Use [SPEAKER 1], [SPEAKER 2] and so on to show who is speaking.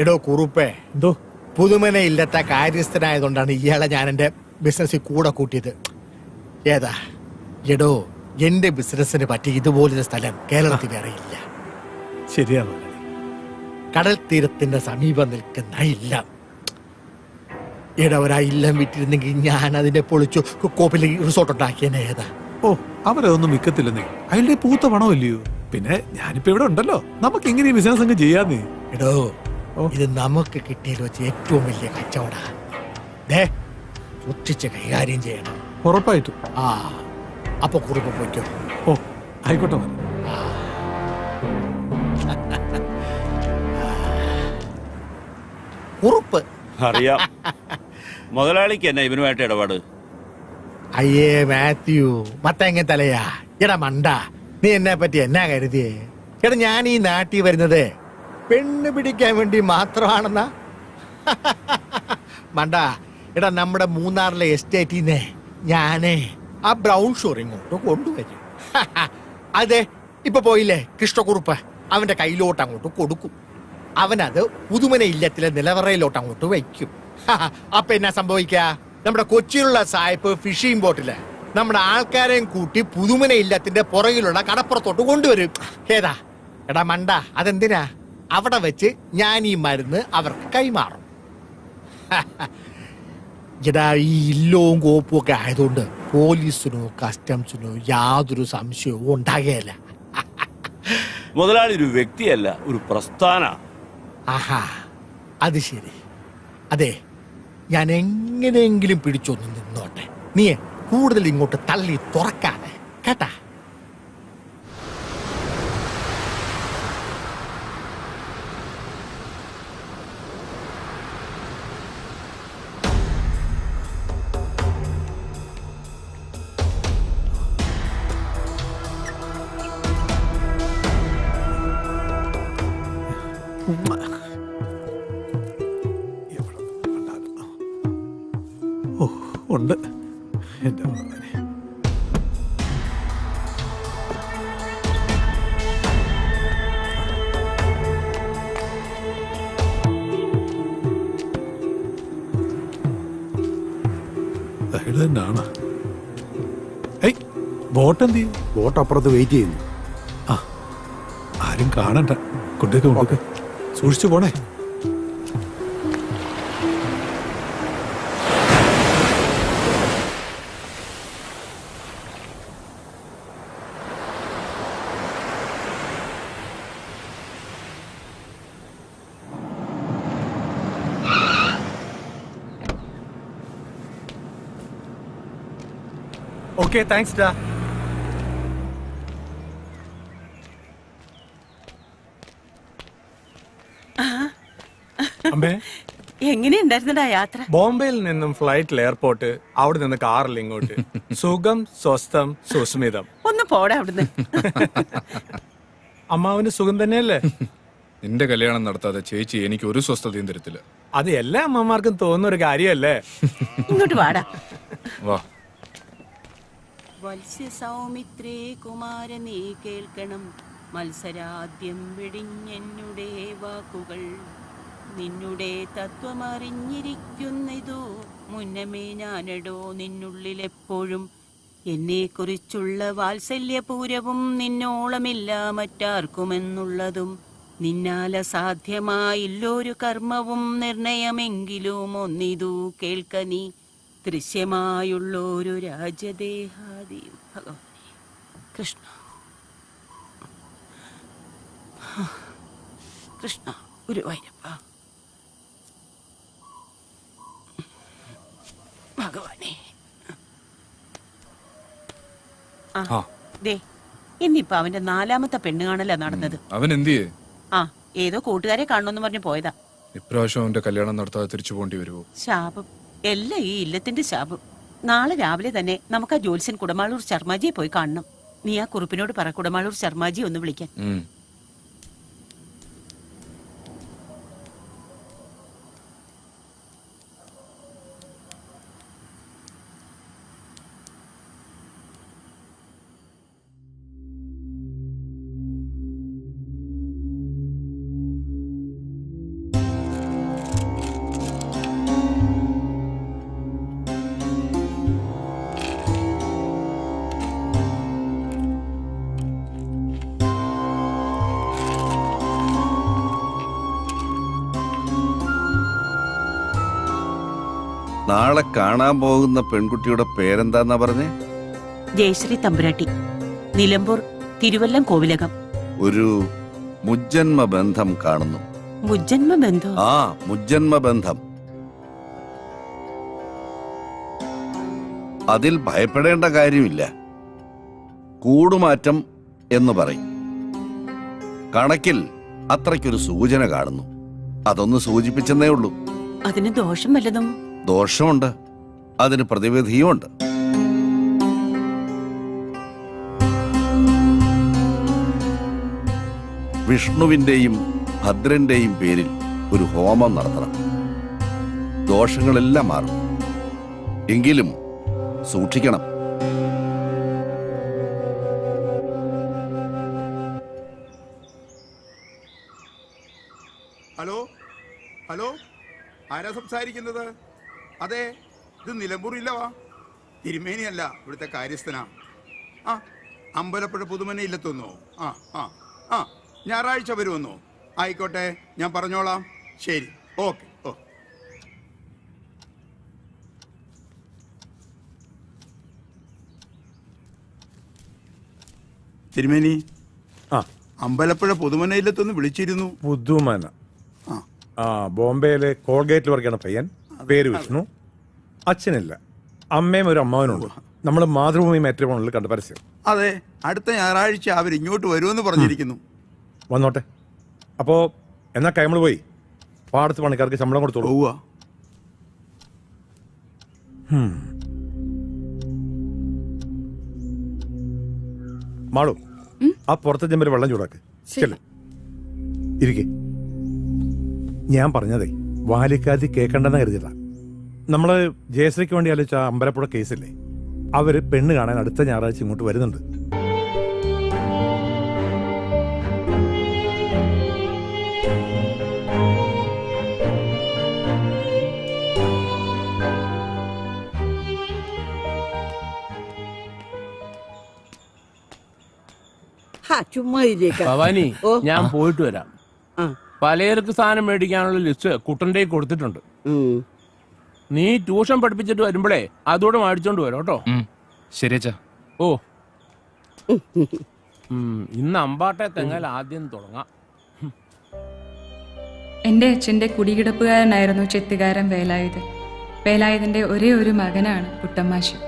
[SPEAKER 1] എടോ കുറുപ്പേ
[SPEAKER 2] എന്തോ?
[SPEAKER 1] പുതുമന ഇല്ലാത്ത കാര്യസ്ഥനായതുകൊണ്ടാണ് ഇയാളെ ഞാൻ എന്റെ ബിസിനസ്സിൽ കൂടെ കൂട്ടിയത്. ഏതാ? എടോ എന്റെ ബിസിനസ്സിന് പറ്റി ഇതുപോലൊരു സ്ഥലം കേരളത്തിൽ വേറെ ഇല്ല.
[SPEAKER 2] ശരിയാ മുതലാളി
[SPEAKER 1] കടൽ തീരത്തിന്റെ സമീപം നിൽക്കുന്ന ഇല്ലം. എടാ ഒരാ ഇല്ലം വിറ്റിരുന്നെങ്കിൽ ഞാൻ അതിനെ പൊളിച്ചു കോപ്പിൽ റിസോർട്ട് ഉണ്ടാക്കിയനെ. ഏതാ?
[SPEAKER 2] ഓ അവരതൊന്നും വിൽക്കത്തില്ലെന്നേ. അയാളുടെ പൂത്ത പണമല്ലയോ? പിന്നെ ഞാനിപ്പോ ഇവിടെ ഉണ്ടല്ലോ. നമുക്ക് ഇങ്ങനെ ബിസിനസ് അങ്ങ് ചെയ്യാന്നേ.
[SPEAKER 1] എടോ. ഇത് നമുക്ക് കിട്ടിയതിൽ വെച്ച് ഏറ്റവും വലിയ കച്ചവടാ. ദേ സൂക്ഷിച്ച് കൈകാര്യം ചെയ്യണം.
[SPEAKER 2] ഉറപ്പായിട്ടും.
[SPEAKER 1] ആ അപ്പൊ കുറുപ്പ് പോയിക്കോ.
[SPEAKER 2] ഓ ആയിക്കോട്ടെ മതി
[SPEAKER 1] കുറുപ്പ്.
[SPEAKER 3] അറിയാം. മുതലാളിക്ക് എന്നാ ഇവനുമായിട്ട് ഇടപാട്?
[SPEAKER 1] അയ്യേ മാത്യു മത്തങ്ങ തലയാ. എടാ മണ്ട നീ എന്നെ പറ്റി എന്നാ കരുതിയേ? എടാ ഞാൻ ഈ നാട്ടിൽ വരുന്നത് പെണ്ണ് പിടിക്കാൻ വേണ്ടി മാത്രമാണെന്നാ? മണ്ട എടാ നമ്മുടെ മൂന്നാറിലെ എസ്റ്റേറ്റിന്നെ ഞാനേ ആ ബ്രൗൺ ഷോർ ഇങ്ങോട്ട് കൊണ്ടുവരും. അതെ ഇപ്പൊ പോയില്ലേ കൃഷ്ണക്കുറുപ്പ്? അവന്റെ കയ്യിലോട്ട് അങ്ങോട്ട് കൊടുക്കും. അവനത് പുതുമന ഇല്ലത്തിലെ നിലവറയിലോട്ട് അങ്ങോട്ട് വയ്ക്കും. അപ്പൊ എന്നാ സംഭവിക്ക? നമ്മുടെ കൊച്ചിയിലുള്ള സായിപ്പ് ഫിഷിംഗ് ബോട്ടിൽ നമ്മുടെ ആൾക്കാരെയും കൂട്ടി പുതുമന ഇല്ലത്തിന്റെ പുറകിലുള്ള കടപ്പുറത്തോട്ട് കൊണ്ടുവരും. ഏതാ? എടാ മണ്ട അതെന്തിനാ? അവിടെ വെച്ച് ഞാൻ ഈ മരുന്ന് അവർക്ക് കൈമാറും. എടാ ഈ ഇല്ലവും കോപ്പും ഒക്കെ ആയതുകൊണ്ട് പോലീസിനോ കസ്റ്റംസിനോ യാതൊരു സംശയവും ഉണ്ടാകുകയല്ല
[SPEAKER 3] മുതലാളി ഒരു വ്യക്തിയല്ല ഒരു പ്രസ്ഥാന.
[SPEAKER 1] ആഹാ അത് ശരി. അതെ ഞാൻ എങ്ങനെയെങ്കിലും പിടിച്ചൊന്ന് നിന്നോട്ടെ. നീ കൂടുതൽ ഇങ്ങോട്ട് തള്ളി തുറക്കാതെ. കേട്ടാ?
[SPEAKER 2] ഓ ഉണ്ട്. എന്റെ മുതലാളി. അയാൾ തന്നെയാണ് ഏയ് ബോട്ട് എന്ത് ചെയ്യും?
[SPEAKER 4] ബോട്ട് അപ്പുറത്ത് വെയിറ്റ് ചെയ്യുന്നു.
[SPEAKER 2] ആ ആരും കാണണ്ട. കൊണ്ടേക്ക് കൊണ്ടേക്ക് സൂക്ഷിച്ചു പോണേ.
[SPEAKER 5] ഓക്കെ താങ്ക്സ് ഡാ
[SPEAKER 2] അമ്മേ
[SPEAKER 6] എങ്ങനെയുണ്ടായിരുന്നടാ യാത്ര?
[SPEAKER 5] ബോംബെയിൽ നിന്നും ഫ്ലൈറ്റിൽ എയർപോർട്ട് അവിടെ നിന്ന് കാറിൽ ഇങ്ങോട്ട്. സുഖം സ്വസ്ഥം സുസ്മിതം.
[SPEAKER 6] ഒന്ന് പോടാ അവിടുന്ന്.
[SPEAKER 5] അമ്മാവന് സുഖം തന്നെയല്ലേ?
[SPEAKER 7] നിന്റെ കല്യാണം നടത്താതെ ചേച്ചി എനിക്ക് ഒരു സ്വസ്ഥതയും തരത്തില്ല.
[SPEAKER 5] അത് എല്ലാ അമ്മമാർക്കും തോന്നുന്ന ഒരു കാര്യമല്ലേ?
[SPEAKER 6] ഇങ്ങോട്ട് വാടാ.
[SPEAKER 7] വാ.
[SPEAKER 6] വത്സ്യ സൗമിത്രേ കുമാര നീ കേൾക്കണം. മത്സരാദ്യം വെടിഞ്ഞെന്നുടെ വാക്കുകൾ. നിന്നുടെ തത്വമറിഞ്ഞിരിക്കുന്നിതു. മുന്നമേ ഞാനടോ നിന്നുള്ളിലെപ്പോഴും. എന്നെക്കുറിച്ചുള്ള വാത്സല്യപൂരവും നിന്നോളമില്ല മറ്റാർക്കുമെന്നുള്ളതും. നിന്നാൽ അസാധ്യമായില്ലൊരു കർമ്മവും നിർണയമെങ്കിലും ഒന്നിതു കേൾക്ക നീ. ദൃശ്യമായുള്ളൊരു രാജദേഹാദി ഭഗവാനെ കൃഷ്ണ. കൃഷ്ണ ഒരു ഗുരുവായൂരപ്പ ഭഗവാനെ. ദേ ഇന്നിപ്പോ അവന്റെ നാലാമത്തെ പെണ്ണ് കാണല്ല നടന്നത്
[SPEAKER 7] അവൻ എന്ത്
[SPEAKER 6] ആ ഏതോ കൂട്ടുകാരെ കാണണമെന്ന് പറഞ്ഞു പോയതാ.
[SPEAKER 7] ഇപ്രാവശ്യം അവന്റെ കല്യാണം നടത്താതെ തിരിച്ചു പോണ്ടി വരുമോ
[SPEAKER 6] ശാപം. എല്ലാം ഈ ഇല്ലത്തിന്റെ ശാപം. നാളെ രാവിലെ തന്നെ നമുക്ക് ആ ജോത്സ്യൻ കുടമാളൂർ ശർമാജിയെ പോയി കാണണം. നീ ആ കുറിപ്പിനോട് പറ കുടമാളൂർ ശർമാജി ഒന്ന് വിളിക്കാൻ.
[SPEAKER 4] നാളെ കാണാൻ പോകുന്ന പെൺകുട്ടിയുടെ പേരെന്താന്നാ പറഞ്ഞേ?
[SPEAKER 6] ജയശ്രീ തമ്പുരാട്ടി നിലമ്പൂർ തിരുവല്ലം കോവിലകം.
[SPEAKER 4] ഒരു മുജ്ജന്മ ബന്ധം കാണുന്നു.
[SPEAKER 6] മുജ്ജന്മ ബന്ധം?
[SPEAKER 4] ആ മുജ്ജന്മ ബന്ധം. അതിൽ ഭയപ്പെടേണ്ട കാര്യമില്ല. കൂടുമാറ്റം എന്ന് പറയും. കണക്കിൽ അത്രയ്ക്കൊരു സൂചന കാണുന്നു. അതൊന്ന് സൂചിപ്പിച്ചെന്നേ ഉള്ളൂ.
[SPEAKER 6] അതിന് ദോഷം വല്ലതും?
[SPEAKER 4] ദോഷമുണ്ട്. അതിന് പ്രതിവിധിയുമുണ്ട്. വിഷ്ണുവിന്റെയും ഭദ്രന്റെയും പേരിൽ ഒരു ഹോമം നടത്തണം. ദോഷങ്ങളെല്ലാം മാറും. എങ്കിലും സൂക്ഷിക്കണം.
[SPEAKER 8] ഹലോ? ഹലോ? ആരാ സംസാരിക്കുന്നത്? അതെ ഇത് നിലമ്പൂരില്ലവാ തിരുമേനിയല്ല ഇവിടുത്തെ കാര്യസ്ഥനാ. ആ അമ്പലപ്പുഴ പുതുമനെ ഇല്ലത്തോന്നോ ആ ആ ആ ഞായറാഴ്ച വരുമെന്നോ? ആയിക്കോട്ടെ ഞാൻ പറഞ്ഞോളാം. ശരി ഓക്കെ ഓ. തിരുമേനി
[SPEAKER 9] ആ.
[SPEAKER 8] അമ്പലപ്പുഴ പുതുമന ഇല്ലെത്തൊന്ന് വിളിച്ചിരുന്നു.
[SPEAKER 9] പുതുമന.
[SPEAKER 8] ആ.
[SPEAKER 9] ആ ബോംബെയിലെ കോൾഗേറ്റിൽ വർക്കാണ് പയ്യൻ. പേര് വിഷ്ണു. അച്ഛനില്ല. അമ്മയും ഒരു അമ്മാവനുണ്ട്. നമ്മൾ മാതൃഭൂമി മാട്രിമോണിൽ കണ്ട പരസ്യം.
[SPEAKER 8] അതെ അടുത്ത ഞായറാഴ്ച അവർ ഇങ്ങോട്ട് വരുമെന്ന് പറഞ്ഞിരിക്കുന്നു.
[SPEAKER 9] വന്നോട്ടെ. അപ്പോ എന്നാ കൈമൾ പോയി. പാടത്ത് പണിക്കാർക്ക് ശമ്പളം കൊടുത്തോളൂ.
[SPEAKER 8] പോവുക
[SPEAKER 9] മാളു ആ പുറത്തെ ചെമ്പിൽ വെള്ളം ചൂടാക്ക്. ഇരിക്കേ ഇരിക്കെ. ഞാൻ പറഞ്ഞതേ വാലിക്കാതി കേൾക്കണ്ടെന്ന് കരുതിയതാ. നമ്മൾ ജയശ്രീക്ക് വേണ്ടി ആലോചിച്ച ആ അമ്പലപ്പുഴ കേസില്ലേ അവർ പെണ്ണ് കാണാൻ അടുത്ത ഞായറാഴ്ച ഇങ്ങോട്ട് വരുന്നുണ്ട്
[SPEAKER 10] ഹാ, ചുമ്മാ ഇരിക്ക.
[SPEAKER 11] ഭവാനി
[SPEAKER 10] ഓ.
[SPEAKER 11] ഞാൻ പോയിട്ട് വരാം. പലചരക്ക് സാധനം മേടിക്കാനുള്ള ലിസ്റ്റ് കുട്ടന്റെ കൊടുത്തിട്ടുണ്ട്. നീ ട്യൂഷൻ പഠിപ്പിച്ചിട്ട് വരുമ്പോഴേ അതോടെ മേടിച്ചോണ്ട് വരാം കേട്ടോ.
[SPEAKER 7] ശരിയച്ചാ
[SPEAKER 11] ഓ. ഉം, ഇന്ന് അമ്പാട്ടെ തെങ്ങൽ ആദ്യം തുടങ്ങാം.
[SPEAKER 12] എന്റെ അച്ഛന്റെ കുടികിടപ്പുകാരനായിരുന്നു ചെത്തുകാരൻ വേലായുധൻ. വേലായുധന്റെ ഒരേ ഒരു മകനാണ് കുട്ടമ്മാശൻ